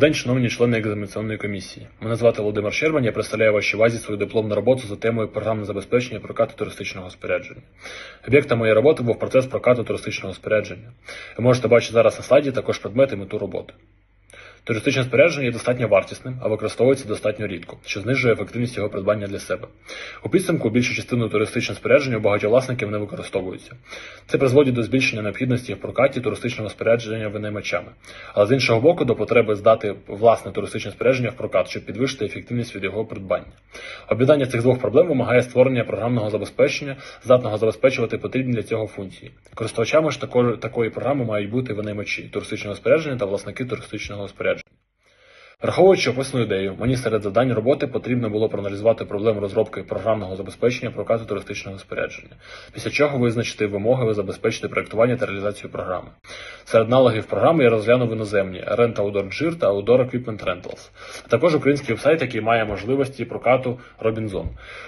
День, шановні члени екзаменаційної комісії. Мене звати Володимир Щербан, я представляю вашій увазі свою дипломну роботу за темою програмне забезпечення прокату туристичного спорядження. Об'єктом моєї роботи був процес прокату туристичного спорядження. Ви можете бачити зараз на слайді також предмети мету роботи. Туристичне спорядження є достатньо вартісним, а використовується достатньо рідко, що знижує ефективність його придбання для себе. У підсумку більшу частину туристичного спорядження у багатьох власників не використовується. Це призводить до збільшення необхідності в прокаті туристичного спорядження винаймачами, але з іншого боку, до потреби здати власне туристичне спорядження в прокат, щоб підвищити ефективність від його придбання. Об'єднання цих двох проблем вимагає створення програмного забезпечення, здатного забезпечувати потрібні для цього функції. Користувачами ж також, такої програми мають бути винаймачі туристичного спорядження та власники туристичного спорядження. Враховуючи описану ідею, мені серед завдань роботи потрібно було проаналізувати проблему розробки програмного забезпечення прокату туристичного спорядження, після чого визначити вимоги забезпечити проєктування та реалізацію програми. Серед аналогів програми я розглянув іноземні Rent Outdoor Gear та Outdoor Equipment Rentals, а також український вебсайт, який має можливості прокату Robinson.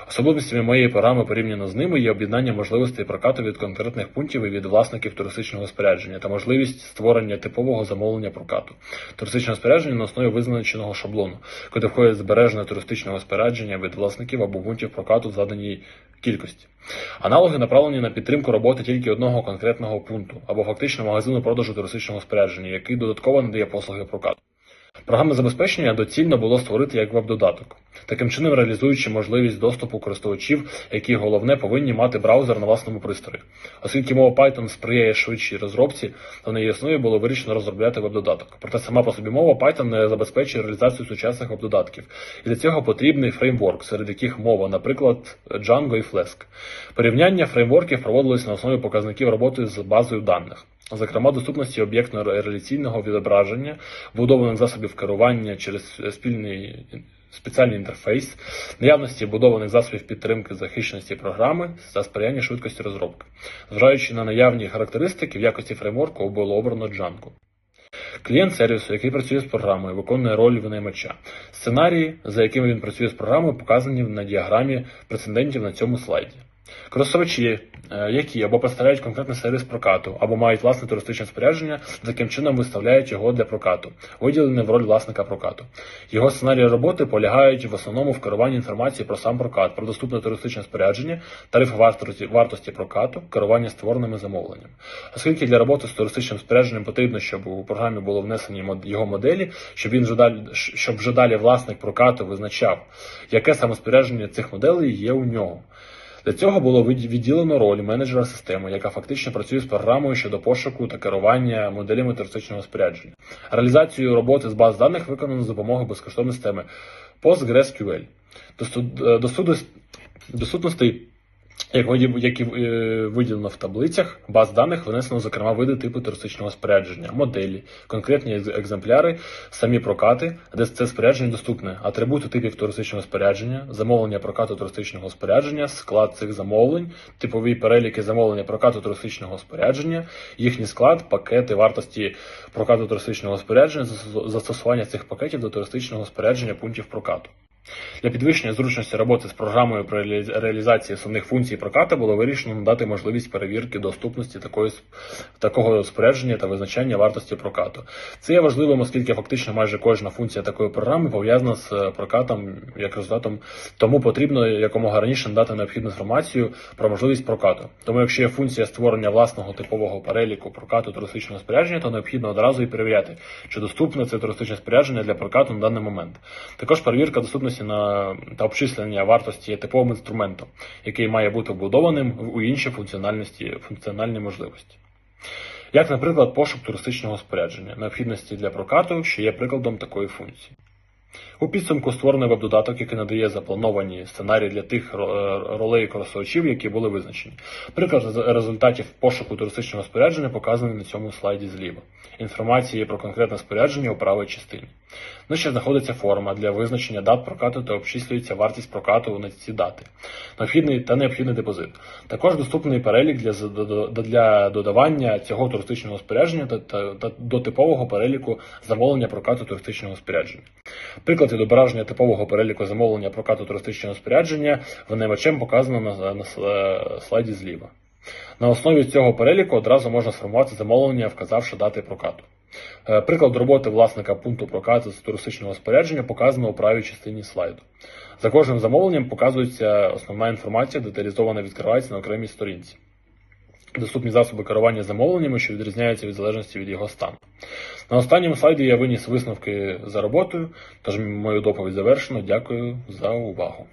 Особливостями моєї програми порівняно з ними є об'єднання можливостей прокату від конкретних пунктів і від власників туристичного спорядження та можливість створення типового замовлення прокату туристичного спорядження на основі визначеного шаблону, куди входить збережене туристичного спорядження від власників або пунктів прокату в заданій кількості. Аналоги направлені на підтримку роботи тільки одного конкретного пункту або фактично магазину продажу туристичного спорядження, який додатково надає послуги прокату. Програмне забезпечення доцільно було створити як веб-додаток, таким чином реалізуючи можливість доступу користувачів, які головне повинні мати браузер на власному пристрої. Оскільки мова Python сприяє швидшій розробці, то на її основі було вирішено розробляти веб-додаток. Проте сама по собі мова Python не забезпечує реалізацію сучасних веб-додатків, і для цього потрібний фреймворк, серед яких мова, наприклад, Django і Flask. Порівняння фреймворків проводилось на основі показників роботи з базою даних зокрема доступності об'єктно-реляційного відображення, будованих засобів керування через спільний спеціальний інтерфейс, наявності будованих засобів підтримки захищеності програми та сприяння швидкості розробки. Зважаючи на наявні характеристики, в якості фреймворку було обрано Django. Клієнт сервісу, який працює з програмою, виконує роль винаймача. Сценарії, за якими він працює з програмою, показані на діаграмі прецедентів на цьому слайді. Користувачі, е, які або представляють конкретний сервіс прокату, або мають власне туристичне спорядження, таким чином виставляють його для прокату, виділений в роль власника прокату. Його сценарії роботи полягають в основному в керуванні інформації про сам прокат, про доступне туристичне спорядження, тарифи вартості, вартості прокату, керування створеними замовленнями. Оскільки для роботи з туристичним спорядженням потрібно, щоб у програмі було внесені його моделі, щоб він вже далі, щоб вже далі власник прокату визначав, яке саме спорядження цих моделей є у нього. Для цього було відділено роль менеджера системи, яка фактично працює з програмою щодо пошуку та керування моделями туристичного спорядження. Реалізацію роботи з баз даних виконано за допомогою безкоштовної системи PostgreSQL. До, як виді- як і е, виділено в таблицях, баз даних винесено, зокрема, види типу туристичного спорядження, моделі, конкретні екземпляри, самі прокати, де це спорядження доступне, атрибути типів туристичного спорядження, замовлення прокату туристичного спорядження, склад цих замовлень, типові переліки замовлення прокату туристичного спорядження, їхній склад, пакети вартості прокату туристичного спорядження, застосування цих пакетів до туристичного спорядження пунктів прокату. Для підвищення зручності роботи з програмою про реалі- реалізації основних функцій прокату було вирішено надати можливість перевірки доступності такої, такого спорядження та визначання вартості прокату. Це є важливим, оскільки фактично майже кожна функція такої програми пов'язана з е, прокатом як результатом, тому потрібно якомога раніше надати необхідну інформацію про можливість прокату. Тому, якщо є функція створення власного типового переліку прокату туристичного спорядження, то необхідно одразу і перевіряти, чи доступне це туристичне спорядження для прокату на даний момент. Також перевірка доступності на та обчислення вартості типовим інструментом, який має бути вбудованим у інші функціональності функціональні можливості. Як, наприклад, пошук туристичного спорядження, необхідності для прокату, що є прикладом такої функції. У підсумку створений веб-додаток, який надає заплановані сценарії для тих е, ролей користувачів, які були визначені. Приклад результатів пошуку туристичного спорядження показаний на цьому слайді зліва. Інформації про конкретне спорядження у правій частині. Нижче знаходиться форма для визначення дат прокату та обчислюється вартість прокату на ці дати. Необхідний та необхідний депозит. Також доступний перелік для, для додавання цього туристичного спорядження та, та, та до типового переліку замовлення прокату туристичного спорядження. Приклад відображення типового переліку замовлення прокату туристичного спорядження винаймачем показано на, на слайді зліва. На основі цього переліку одразу можна сформувати замовлення, вказавши дати прокату. Е, Приклад роботи власника пункту прокату з туристичного спорядження показано у правій частині слайду. За кожним замовленням показується основна інформація, деталізована відкривається на окремій сторінці. Доступні засоби керування замовленнями, що відрізняються від залежності від його стану. На останньому слайді я виніс висновки за роботою, тож мою доповідь завершено. Дякую за увагу.